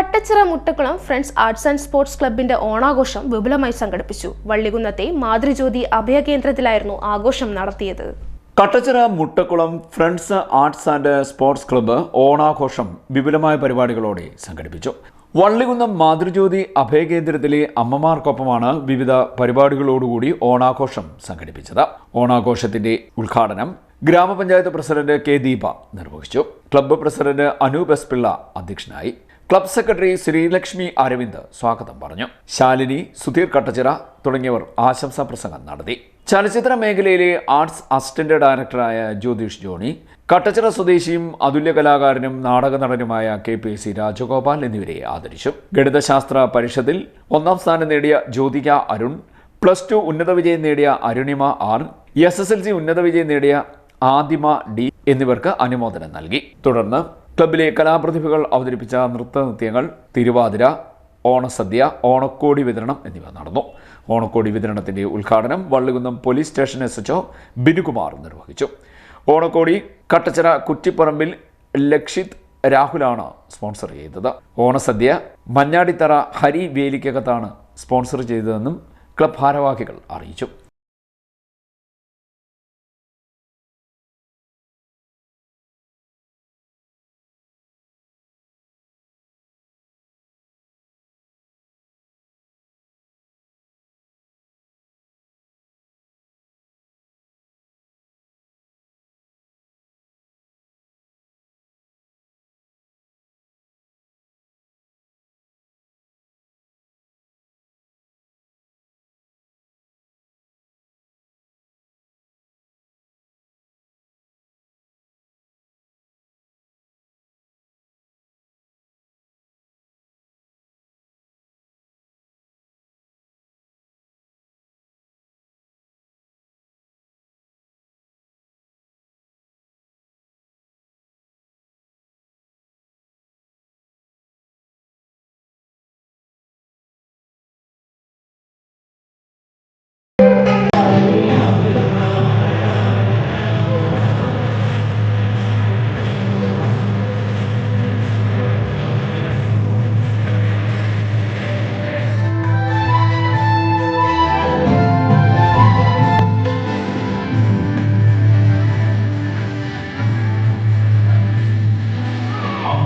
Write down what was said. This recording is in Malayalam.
Kattachira Muttakkulam friends arts and sports ക്ലബിന്റെ ഓണാഘോഷം വിപുലമായി സംഘടിപ്പിച്ചു. വള്ളികുന്നത്തെ മാതൃജ്യോതി അഭയകേന്ദ്രത്തിലായിരുന്നു ആഘോഷം നടത്തിയത്. Kattachira Muttakkulam friends arts and sports club ഓണാഘോഷം വിപുലമായ പരിപാടികളോടെ സംഘടിപ്പിച്ചു. വള്ളികുന്നം മാതൃജ്യോതി അഭയകേന്ദ്രത്തിലെ അമ്മമാർക്കൊപ്പമാണ് വിവിധ പരിപാടികളോടുകൂടി ഓണാഘോഷം സംഘടിപ്പിച്ചത്. ഓണാഘോഷത്തിന്റെ ഉദ്ഘാടനം ഗ്രാമപഞ്ചായത്ത് പ്രസിഡന്റ് കെ ദീപ നിർവഹിച്ചു. Club president Anoop S Pillai അധ്യക്ഷനായി. ക്ലബ് സെക്രട്ടറി ശ്രീലക്ഷ്മി അരവിന്ദ് സ്വാഗതം പറഞ്ഞു. ശാലിനി സുധീർ കട്ടച്ചിറ തുടങ്ങിയവർ ആശംസാ പ്രസംഗം നടത്തി. ചലച്ചിത്ര മേഖലയിലെ ആർട്സ് അസിസ്റ്റന്റ് ഡയറക്ടറായ ജ്യോതിഷ് ജോണി കട്ടച്ചിറ സ്വദേശിയും അതുല്യ കലാകാരനും നാടക നടനുമായ കെ പി സി രാജഗോപാൽ എന്നിവരെ ആദരിച്ചു. ഗണിതശാസ്ത്ര പരിഷത്തിൽ ഒന്നാം സ്ഥാനം നേടിയ ജ്യോതിക അരുൺ പ്ലസ് ടു ഉന്നത വിജയം നേടിയ Arunima R S S L C ഉന്നത വിജയം നേടിയ ആദിമ ഡി എന്നിവർക്ക് അനുമോദനം നൽകി. തുടർന്ന് ക്ലബിലെ കലാപ്രതിഭകൾ അവതരിപ്പിച്ച നൃത്ത നൃത്തനൃത്യങ്ങൾ തിരുവാതിര ഓണസദ്യ ഓണക്കോടി വിതരണം എന്നിവ നടന്നു. ഓണക്കോടി വിതരണത്തിന്റെ ഉദ്ഘാടനം Vallikunnam police station S HO Binukumar നിർവഹിച്ചു. ഓണക്കോടി കട്ടച്ചിറ കുറ്റിപ്പറമ്പിൽ ലക്ഷിത് രാഹുലാണ് സ്പോൺസർ ചെയ്തത്. ഓണസദ്യ മഞ്ഞാടിത്തറ ഹരി വേലിക്കകത്താണ് സ്പോൺസർ ചെയ്തതെന്നും ക്ലബ് ഭാരവാഹികൾ അറിയിച്ചു.